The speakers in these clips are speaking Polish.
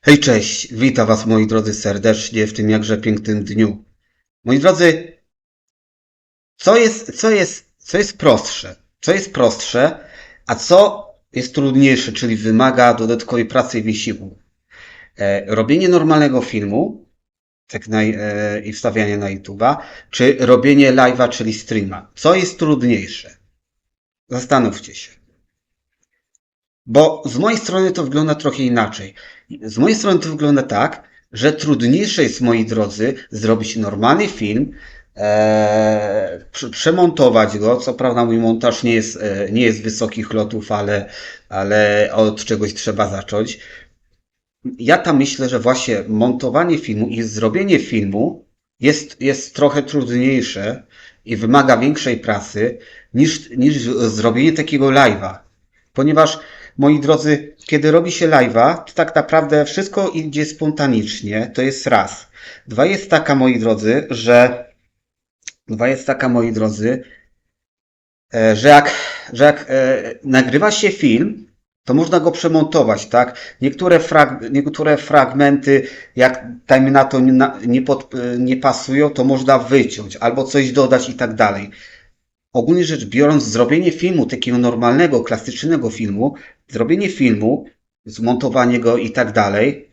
Hej, cześć, witam Was moi drodzy serdecznie w tym jakże pięknym dniu. Moi drodzy, co jest, co jest, co jest prostsze? Co jest prostsze, a co jest trudniejsze, czyli wymaga dodatkowej pracy i wysiłku? E, robienie normalnego filmu tak e, i wstawianie na YouTube'a, czy robienie live'a, czyli streama? Co jest trudniejsze? Zastanówcie się. Bo z mojej strony to wygląda trochę inaczej. Z mojej strony to wygląda tak, że trudniejsze jest, moi drodzy, zrobić normalny film, e, prze- przemontować go. Co prawda, mój montaż nie jest, e, nie jest wysokich lotów, ale, ale od czegoś trzeba zacząć. Ja tam myślę, że właśnie montowanie filmu i zrobienie filmu jest, jest trochę trudniejsze i wymaga większej pracy niż, niż zrobienie takiego live'a. Ponieważ, moi drodzy, kiedy robi się live'a, to tak naprawdę wszystko idzie spontanicznie, to jest raz. Dwa jest taka, moi drodzy, że dwa jest taka, moi drodzy, e, że jak, że jak e, nagrywa się film, to można go przemontować, tak? Niektóre, frag, niektóre fragmenty, jak dajmy na to, nie, nie, pod, e, nie pasują, to można wyciąć albo coś dodać i tak dalej. Ogólnie rzecz biorąc, zrobienie filmu, takiego normalnego, klasycznego filmu, zrobienie filmu, zmontowanie go i tak dalej,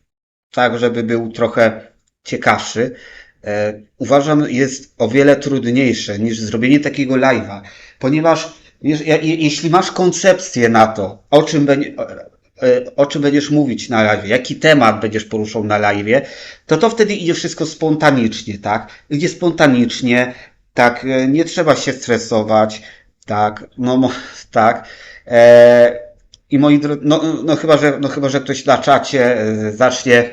tak żeby był trochę ciekawszy, e, uważam jest o wiele trudniejsze niż zrobienie takiego live'a, ponieważ jeż- je- je- jeśli masz koncepcję na to, o czym, e, o czym będziesz mówić na live, jaki temat będziesz poruszał na live, to to wtedy idzie wszystko spontanicznie, tak? Idzie spontanicznie, tak, e, nie trzeba się stresować, tak, no, tak. E, I moi drodzy, no, no, chyba, że, no chyba, że ktoś na czacie e, zacznie,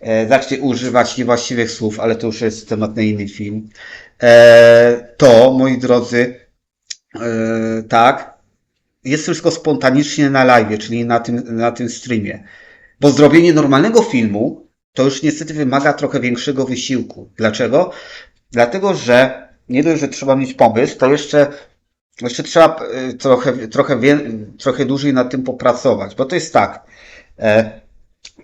e, zacznie używać niewłaściwych słów, ale to już jest temat na inny film. E, to, moi drodzy, e, tak, jest wszystko spontanicznie na live, czyli na tym, na tym streamie. Bo zrobienie normalnego filmu to już niestety wymaga trochę większego wysiłku. Dlaczego? Dlatego, że nie dość, że trzeba mieć pomysł, to jeszcze, jeszcze trzeba e, trochę, trochę, wie, trochę dłużej nad tym popracować. Bo to jest tak. E,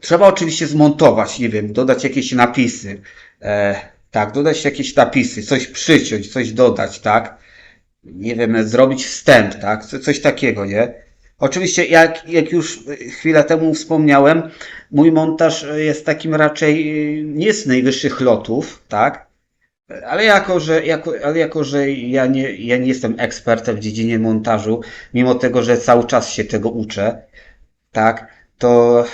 trzeba oczywiście zmontować, nie wiem, dodać jakieś napisy. E, tak, dodać jakieś napisy, coś przyciąć, coś dodać, tak? Nie wiem, zrobić wstęp, tak? Co- Coś takiego, nie? Oczywiście, jak, jak już chwilę temu wspomniałem, mój montaż jest takim raczej e, nie z najwyższych lotów, tak? Ale jako, że, jako, ale jako, że ja nie, ja nie jestem ekspertem w dziedzinie montażu, mimo tego, że cały czas się tego uczę, tak, to,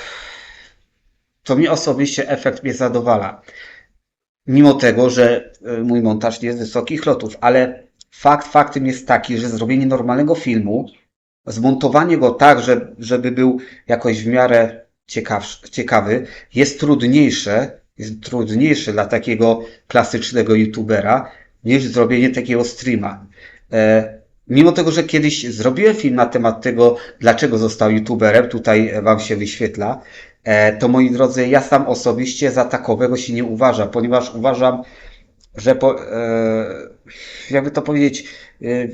to mnie osobiście efekt mnie zadowala. Mimo tego, że e, mój montaż nie jest wysokich lotów, ale fakt faktem jest taki, że zrobienie normalnego filmu, zmontowanie go tak, że, żeby był jakoś w miarę ciekawszy, ciekawy, jest trudniejsze, jest trudniejsze dla takiego klasycznego youtubera, niż zrobienie takiego streama. E, mimo tego, że kiedyś zrobiłem film na temat tego, dlaczego został youtuberem, tutaj wam się wyświetla, e, to moi drodzy, ja sam osobiście za takowego się nie uważam, ponieważ uważam, że po, e, jakby to powiedzieć, e, e,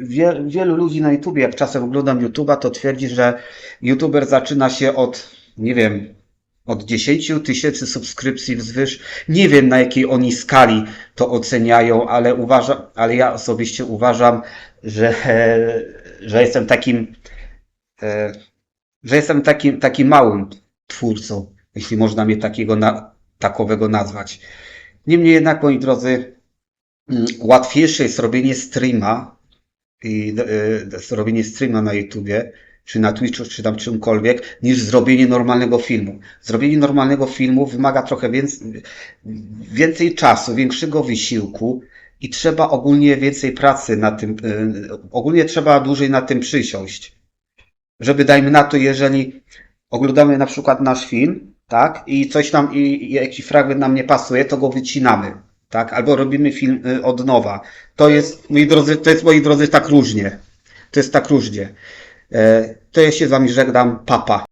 wie, wielu ludzi na YouTubie, jak czasem oglądam YouTube'a, to twierdzi, że YouTuber zaczyna się od, nie wiem, od 10 tysięcy subskrypcji wzwyż. Nie wiem na jakiej oni skali to oceniają, ale uważam, ale ja osobiście uważam, że, że jestem takim, e, że jestem takim, takim małym twórcą, jeśli można mnie takiego na, takowego nazwać. Niemniej jednak, moi drodzy, mm, łatwiejsze jest robienie streama i e, zrobienie streama na YouTubie, czy na Twitchu, czy tam czymkolwiek, niż zrobienie normalnego filmu. Zrobienie normalnego filmu wymaga trochę więcej, więcej czasu, większego wysiłku i trzeba ogólnie więcej pracy na tym, e, ogólnie trzeba dłużej na tym przysiąść. Żeby dajmy na to, jeżeli oglądamy na przykład nasz film, tak, i coś nam, i, i jakiś fragment nam nie pasuje, to go wycinamy, tak, albo robimy film y, od nowa. To jest, moi drodzy, to jest, moi drodzy, tak różnie. To jest tak różnie. E, To ja się z wami żegnam, papa.